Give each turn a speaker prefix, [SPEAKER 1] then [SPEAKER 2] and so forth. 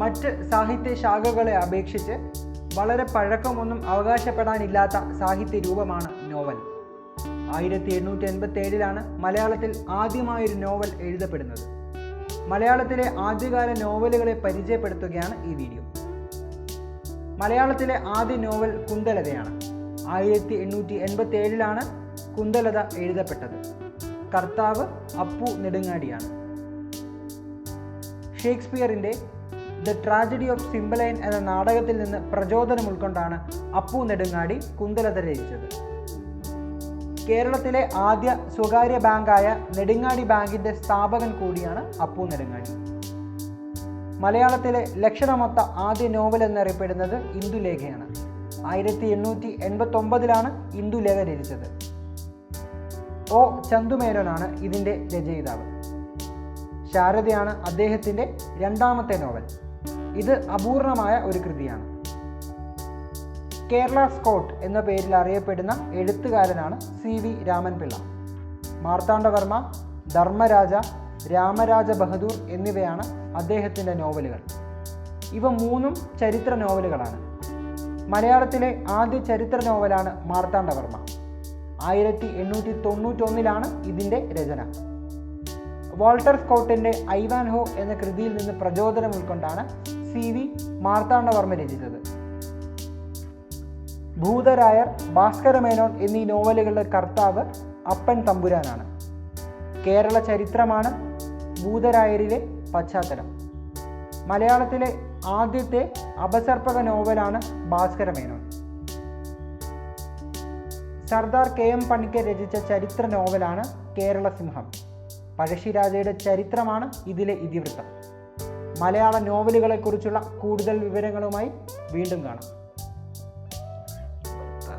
[SPEAKER 1] മറ്റ് സാഹിത്യ ശാഖകളെ അപേക്ഷിച്ച് വളരെ പഴക്കമൊന്നും അവകാശപ്പെടാനില്ലാത്ത സാഹിത്യ രൂപമാണ് നോവൽ. ആയിരത്തി എണ്ണൂറ്റി എൺപത്തി ഏഴിലാണ് മലയാളത്തിൽ ആദ്യമായൊരു നോവൽ എഴുതപ്പെടുന്നത്. മലയാളത്തിലെ ആദ്യകാല നോവലുകളെ പരിചയപ്പെടുത്തുകയാണ് ഈ വീഡിയോ. മലയാളത്തിലെ ആദ്യ നോവൽ കുന്തലതയാണ്. ആയിരത്തി എണ്ണൂറ്റി എൺപത്തി ഏഴിലാണ് കുന്തലത എഴുതപ്പെട്ടത്. കർത്താവ് അപ്പു നെടുങ്ങാടിയാണ്. ഷേക്സ്പിയറിന്റെ ദ ട്രാജഡി ഓഫ് സിംബലൈൻ എന്ന നാടകത്തിൽ നിന്ന് പ്രചോദനം ഉൾക്കൊണ്ടാണ് അപ്പു നെടുങ്ങാടി കുന്തലത രചിച്ചത്. കേരളത്തിലെ ആദ്യ സ്വകാര്യ ബാങ്കായ നെടുങ്ങാടി ബാങ്കിന്റെ സ്ഥാപകൻ കൂടിയാണ് അപ്പു നെടുങ്ങാടി. മലയാളത്തിലെ ലക്ഷണമൊത്ത ആദ്യ നോവൽ എന്നറിയപ്പെടുന്നത് ഇന്ദുലേഖയാണ്. ആയിരത്തി എണ്ണൂറ്റി എൺപത്തി ഒമ്പതിലാണ് ഇന്ദുലേഖ രചിച്ചത്. ഒ. ചന്തുമേനോനാണ് ഇതിന്റെ രചയിതാവ്. ശാരദയാണ് അദ്ദേഹത്തിന്റെ രണ്ടാമത്തെ നോവൽ. ഇത് അപൂർണമായ ഒരു കൃതിയാണ്. കേരള സ്കോട്ട് എന്ന പേരിൽ അറിയപ്പെടുന്ന എഴുത്തുകാരനാണ് സി വി രാമൻപിള്ള. മാർത്താണ്ഡവർമ്മ ധർമ്മരാജ രാമരാജ ബഹദൂർ എന്നിവയാണ് അദ്ദേഹത്തിന്റെ നോവലുകൾ. ഇവ മൂന്നും ചരിത്ര നോവലുകളാണ്. മലയാളത്തിലെ ആദ്യ ചരിത്ര നോവലാണ് മാർത്താണ്ഡവർമ്മ. ആയിരത്തി എണ്ണൂറ്റി തൊണ്ണൂറ്റൊന്നിലാണ് ഇതിന്റെ രചന. വാൾട്ടർ സ്കോട്ടിന്റെ ഐവാൻ ഹോ എന്ന കൃതിയിൽ നിന്ന് പ്രചോദനം ഉൾക്കൊണ്ടാണ് സി വി മാർത്താണ്ഡവർമ്മ രചിച്ചത്. ഭൂതരായർ ഭാസ്കരമേനോൻ എന്നീ നോവലുകളുടെ കർത്താവ് അപ്പൻ തമ്പുരാനാണ്. കേരള ചരിത്രമാണ് ഭൂതരായരിലെ പശ്ചാത്തലം. മലയാളത്തിലെ ആദ്യത്തെ അപസർപ്പക നോവലാണ് ഭാസ്കരമേനോൻ സർദാർ കെ എം പണിക്കർ രചിച്ച ചരിത്ര നോവലാണ് കേരള സിംഹം. പഴശ്ശിരാജയുടെ ചരിത്രമാണ് ഇതിലെ ഇതിവൃത്തം. മലയാള നോവലുകളെക്കുറിച്ചുള്ള കൂടുതൽ വിവരങ്ങളുമായി വീണ്ടും കാണാം.